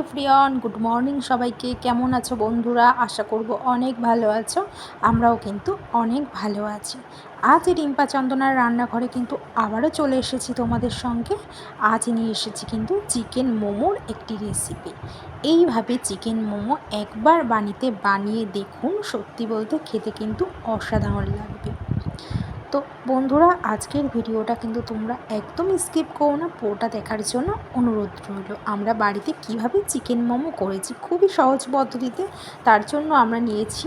Everyone, good morning সবাইকে। কেমন আছো বন্ধুরা? আশা করব অনেক ভালো আছো। আমরাও কিন্তু অনেক ভালো আছি। আজ রিম্পা চন্দনার রান্নাঘরে কিন্তু আবারও চলে এসেছি তোমাদের সঙ্গে। আজ নিয়ে এসেছি কিন্তু চিকেন মোমোর একটি রেসিপি এইভাবে চিকেন মোমো একবার বানিতে বানিয়ে দেখুন, সত্যি বলতে খেতে কিন্তু অসাধারণ লাগবে। তো বন্ধুরা, আজকের ভিডিওটা কিন্তু তোমরা একদম স্কিপ করো না। পুরোটা দেখার জন্য অনুরোধ রইল। আমরা বাড়িতে কীভাবে চিকেন মোমো করেছি খুবই সহজ পদ্ধতিতে, তার জন্য আমরা নিয়েছি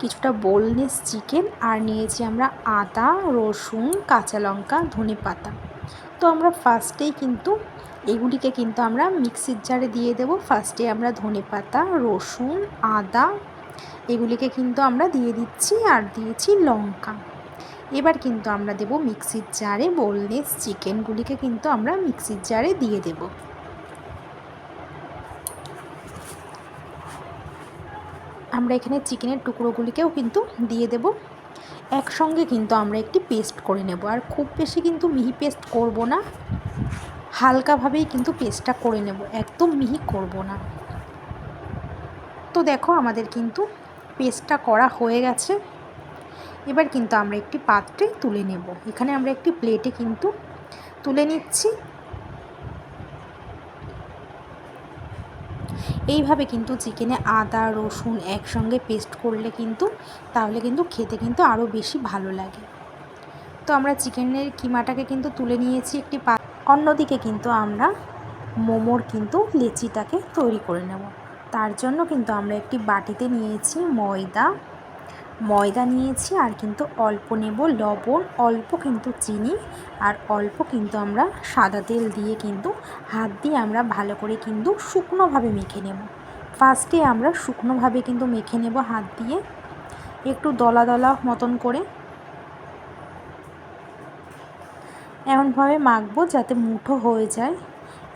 কিছুটা বোলনেস চিকেন আর নিয়েছি আমরা আদা, রসুন, কাঁচা লঙ্কা, ধনে পাতা। তো আমরা ফার্স্টেই কিন্তু এগুলিকে কিন্তু আমরা মিক্সির জারে দিয়ে দেব। ফার্স্টে আমরা ধনে পাতা, রসুন, আদা, এগুলিকে কিন্তু আমরা দিয়ে দিচ্ছি আর দিয়েছি লঙ্কা। এবার কিন্তু আমরা দেব মিক্সির জারে বোলনেস চিকেনগুলিকে কিন্তু আমরা মিক্সির জারে দিয়ে দেব। আমরা এখানে চিকেনের টুকরোগুলিকেও কিন্তু দিয়ে দেব। একসঙ্গে কিন্তু আমরা একটি পেস্ট করে নেব। আর খুব বেশি কিন্তু মিহি পেস্ট করব না। হালকাভাবেই কিন্তু পেস্টটা করে নেব। একদম মিহি করব না। তো দেখো আমাদের কিন্তু পেস্টটা করা হয়ে গেছে। এবার কিন্তু আমরা একটি পাত্রে তুলে নেব। এখানে আমরা একটি প্লেটে কিন্তু তুলে নিচ্ছি। এইভাবে কিন্তু চিকেনে আদা, রসুন একসঙ্গে পেস্ট করলে কিন্তু, তাহলে কিন্তু খেতে কিন্তু আরও বেশি ভালো লাগে। তো আমরা চিকেনের কিমাটাকে কিন্তু তুলে নিয়েছি একটি পা অন্যদিকে কিন্তু আমরা মোমোর কিন্তু লেচিটাকে তৈরি করে নেব। তার জন্য কিন্তু আমরা একটি বাটিতে নিয়েছি ময়দা। ময়দা নিয়েছি আর কিন্তু অল্প নেব লবণ, অল্প কিন্তু চিনি আর অল্প কিন্তু আমরা সাদা তেল দিয়ে কিন্তু হাত দিয়ে আমরা ভালো করে কিন্তু শুকনোভাবে মেখে নেব। ফার্স্টে আমরা শুকনোভাবে কিন্তু মেখে নেব হাত দিয়ে, একটু দলা দলা মতন করে। এমনভাবে মাখবো যাতে মুঠো হয়ে যায়।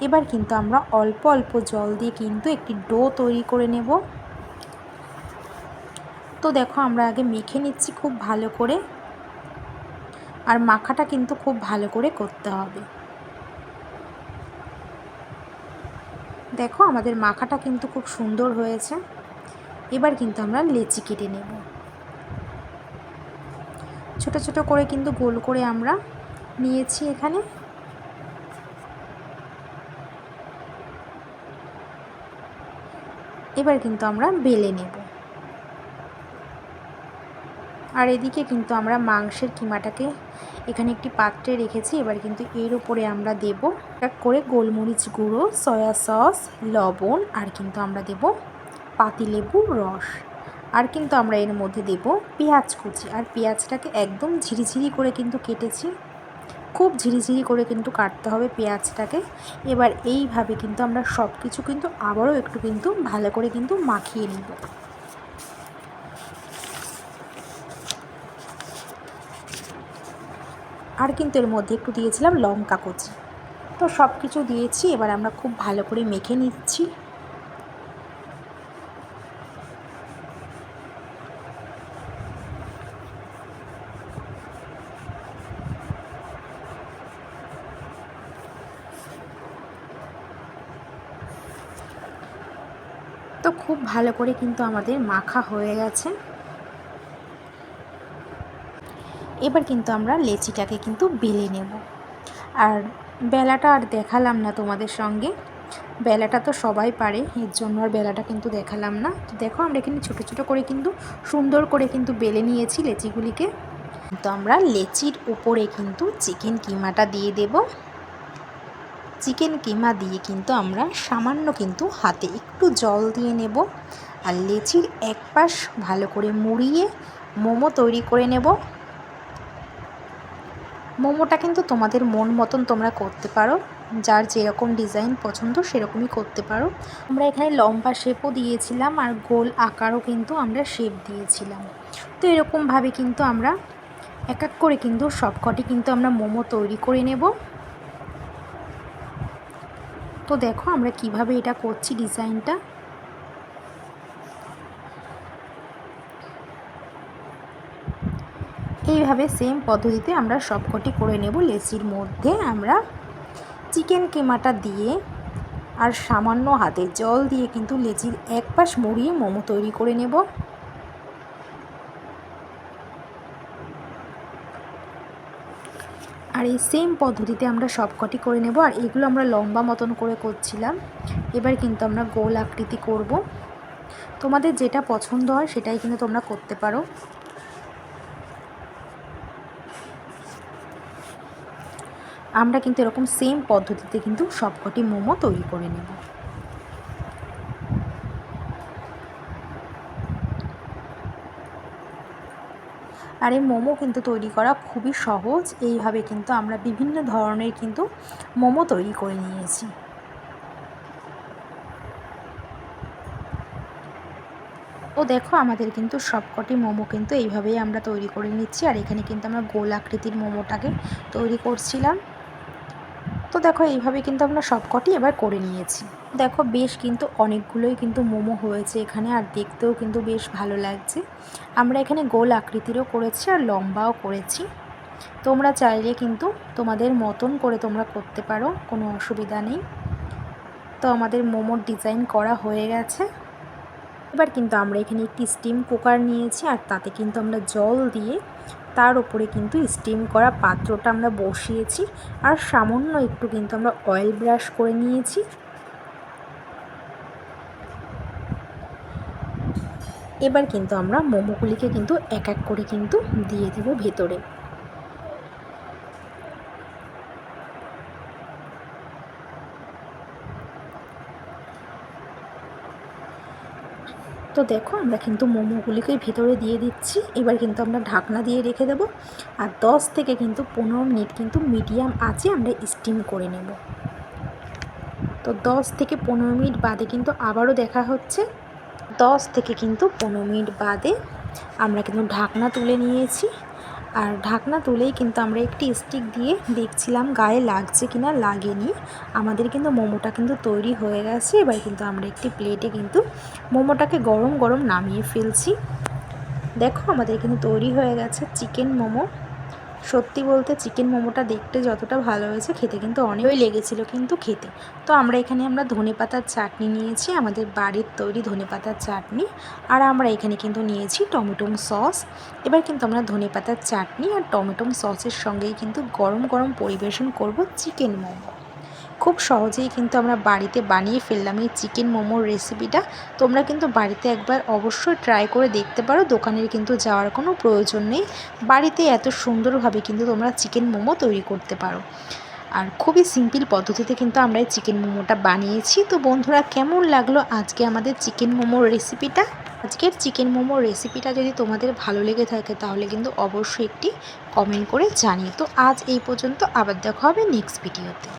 এবার কিন্তু আমরা অল্প অল্প জল দিয়ে কিন্তু একটি ডো তৈরি করে নেব। তো দেখো আমরা আগে মেখে নিচ্ছি খুব ভালো করে। আর মাখাটা কিন্তু খুব ভালো করে করতে হবে। দেখো আমাদের মাখাটা কিন্তু খুব সুন্দর হয়েছে। এবার কিন্তু আমরা লেচি কেটে নেব। ছোট ছোট করে কিন্তু গোল করে আমরা নিয়েছি এখানে। এবার কিন্তু আমরা বেলে নেব। আর এদিকে কিন্তু আমরা মাংসের কিমাটাকে এখানে একটি পাত্রে রেখেছি। এবার কিন্তু এর উপরে আমরা দেব এক করে গোলমরিচ গুঁড়ো, সয়া সস, লবণ আর কিন্তু আমরা দেব পাতিলেবুর রস। আর কিন্তু আমরা এর মধ্যে দেব পেঁয়াজ কুচি। আর পেঁয়াজটাকে একদম ঝিরিঝিরি করে কিন্তু কেটেছি। খুব ঝিরিঝিরি করে কিন্তু কাটতে হবে পেঁয়াজটাকে। এবার এইভাবে কিন্তু আমরা সব কিছু কিন্তু আবারও একটু কিন্তু ভালো করে কিন্তু মাখিয়ে নেব। আর কিন্তু এর মধ্যে একটু দিয়েছিলাম লঙ্কা কুচি। তো সব কিছু দিয়েছি, এবার আমরা খুব ভালো করে মেখে নিচ্ছি। তো খুব ভালো করে কিন্তু আমাদের মাখা হয়ে গেছে। এবার কিন্তু আমরা লেচিটাকে কিন্তু বেলে নেব। আর বেলাটা আর দেখালাম না তোমাদের সঙ্গে। বেলাটা তো সবাই পারে, এর জন্য আর বেলাটা কিন্তু দেখালাম না। তো দেখো আমরা এখানে ছোটো ছোটো করে কিন্তু, সুন্দর করে কিন্তু বেলে নিয়েছি লেচিগুলিকে। তো আমরা লেচির উপরে কিন্তু চিকেন কিমাটা দিয়ে দেব। চিকেন কিমা দিয়ে কিন্তু আমরা সামান্য কিন্তু হাতে একটু জল দিয়ে নেব। আর লেচির এক পাশ ভালো করে মুড়িয়ে মোমো তৈরি করে নেব। মোমোটা কিন্তু তোমাদের মন মতন তোমরা করতে পারো। যার যেরকম ডিজাইন পছন্দ সেরকমই করতে পারো। আমরা এখানে লম্বা শেপও দিয়েছিলাম আর গোল আকারও কিন্তু আমরা শেপ দিয়েছিলাম। তো এরকমভাবে কিন্তু আমরা এক এক করে কিন্তু সবকটি কিন্তু আমরা মোমো তৈরি করে নেব। তো দেখো আমরা কীভাবে এটা করছি ডিজাইনটা। এইভাবে সেম পদ্ধতিতে আমরা সবকটি করে নেব। লেচির মধ্যে আমরা চিকেন কেমাটা দিয়ে আর সামান্য হাতে জল দিয়ে কিন্তু লেচির এক পাশ মুড়িয়ে মোমো তৈরি করে নেব। আর এই সেম পদ্ধতিতে আমরা সবকটি করে নেব। আর এগুলো আমরা লম্বা মতন করে করছিলাম। এবার কিন্তু আমরা গোল আকৃতি করব। তোমাদের যেটা পছন্দ হয় সেটাই কিন্তু তোমরা করতে পারো। আমরা কিন্তু এরকম সেম পদ্ধতিতে কিন্তু সবকটি মোমো তৈরি করে নেব। আর এই মোমো কিন্তু তৈরি করা খুবই সহজ। এইভাবে কিন্তু আমরা বিভিন্ন ধরনের কিন্তু মোমো তৈরি করে নিয়েছি। ও দেখো আমাদের কিন্তু সবকটি মোমো কিন্তু এইভাবেই আমরা তৈরি করে নিচ্ছি। আর এখানে কিন্তু আমরা গোল আকৃতির মোমোটাকে তৈরি করছিলাম। তো দেখো, এইভাবে কিন্তু আমরা সবকটি এবার করে নিয়েছি। দেখো, বেশ কিন্তু অনেকগুলোই কিন্তু মোমো হয়েছে এখানে, আর দেখতেও কিন্তু বেশ ভালো লাগছে। আমরা এখানে গোল আকৃতিরও করেছি আর লম্বাও করেছি। তোমরা চাইলে কিন্তু তোমাদের মতন করে তোমরা করতে পারো, কোনো অসুবিধা নেই। তো আমাদের মোমোর ডিজাইন করা হয়ে গেছে। এবার কিন্তু আমরা এখানে একটি স্টিম কুকার নিয়েছি, আর তাতে কিন্তু আমরা জল দিয়ে তার উপরে কিন্তু স্টিম করা পাত্রটা আমরা বসিয়েছি আর সামান্য একটু কিন্তু আমরা অয়েল ব্রাশ করে নিয়েছি। এবার কিন্তু আমরা মোমোগুলিকে কিন্তু এক এক করে কিন্তু দিয়ে দেব ভেতরে। তো দেখো, আমরা কিন্তু মোমোগুলিকে ভিতরে দিয়ে দিচ্ছি। এবার কিন্তু আমরা ঢাকনা দিয়ে রেখে দেবো। আর দশ থেকে কিন্তু পনেরো মিনিট কিন্তু মিডিয়াম আঁচে আমরা স্টিম করে নেব। তো দশ থেকে পনেরো মিনিট বাদে কিন্তু আবারও দেখা হচ্ছে। দশ থেকে কিন্তু পনেরো মিনিট বাদে আমরা কিন্তু ঢাকনা তুলে নিয়েছি। আর ঢাকনা তুলেই কিন্তু আমরা একটি স্টিক দিয়ে দেখছিলাম গায়ে লাগছে কি না লাগেনি। আমাদের কিন্তু মোমোটা কিন্তু তৈরি হয়ে গেছে। এবার কিন্তু আমরা একটি প্লেটে কিন্তু মোমোটাকে গরম গরম নামিয়ে ফেলছি। দেখো আমাদের কিন্তু তৈরি হয়ে গেছে চিকেন মোমো। সত্যি বলতে চিকেন মোমোটা দেখতে যতটা ভালো হয়েছে, খেতে কিন্তু অনেকই লেগেছিল কিন্তু খেতে। তো আমরা এখানে আমরা ধনে পাতার চাটনি নিয়েছি, আমাদের বাড়ির তৈরি ধনে পাতার চাটনি, আর আমরা এখানে কিন্তু নিয়েছি টমেটোম সস। এবার কিন্তু আমরা ধনে পাতার চাটনি আর টমেটোম সসের সঙ্গেই কিন্তু গরম গরম পরিবেশন করব চিকেন মোমো। খুব সহজেই কিন্তু আমরা বাড়িতে বানিয়ে ফেললাম এই চিকেন মোমোর রেসিপিটা তোমরা কিন্তু বাড়িতে একবার অবশ্যই ট্রাই করে দেখতে পারো, দোকানের কিন্তু যাওয়ার কোনো প্রয়োজন নেই। বাড়িতে এত সুন্দরভাবে কিন্তু তোমরা চিকেন মোমো তৈরি করতে পারো। আর খুবই সিম্পল পদ্ধতিতে কিন্তু আমরা এই চিকেন মোমোটা বানিয়েছি। তো বন্ধুরা, কেমন লাগল আজকে আমাদের চিকেন মোমোর রেসিপিটা আজকের চিকেন মোমোর রেসিপিটা যদি তোমাদের ভালো লেগে থাকে তাহলে কিন্তু অবশ্যই একটি কমেন্ট করে জানিয়ে তো আজ এই পর্যন্ত, আবার দেখা হবে নেক্সট ভিডিওতে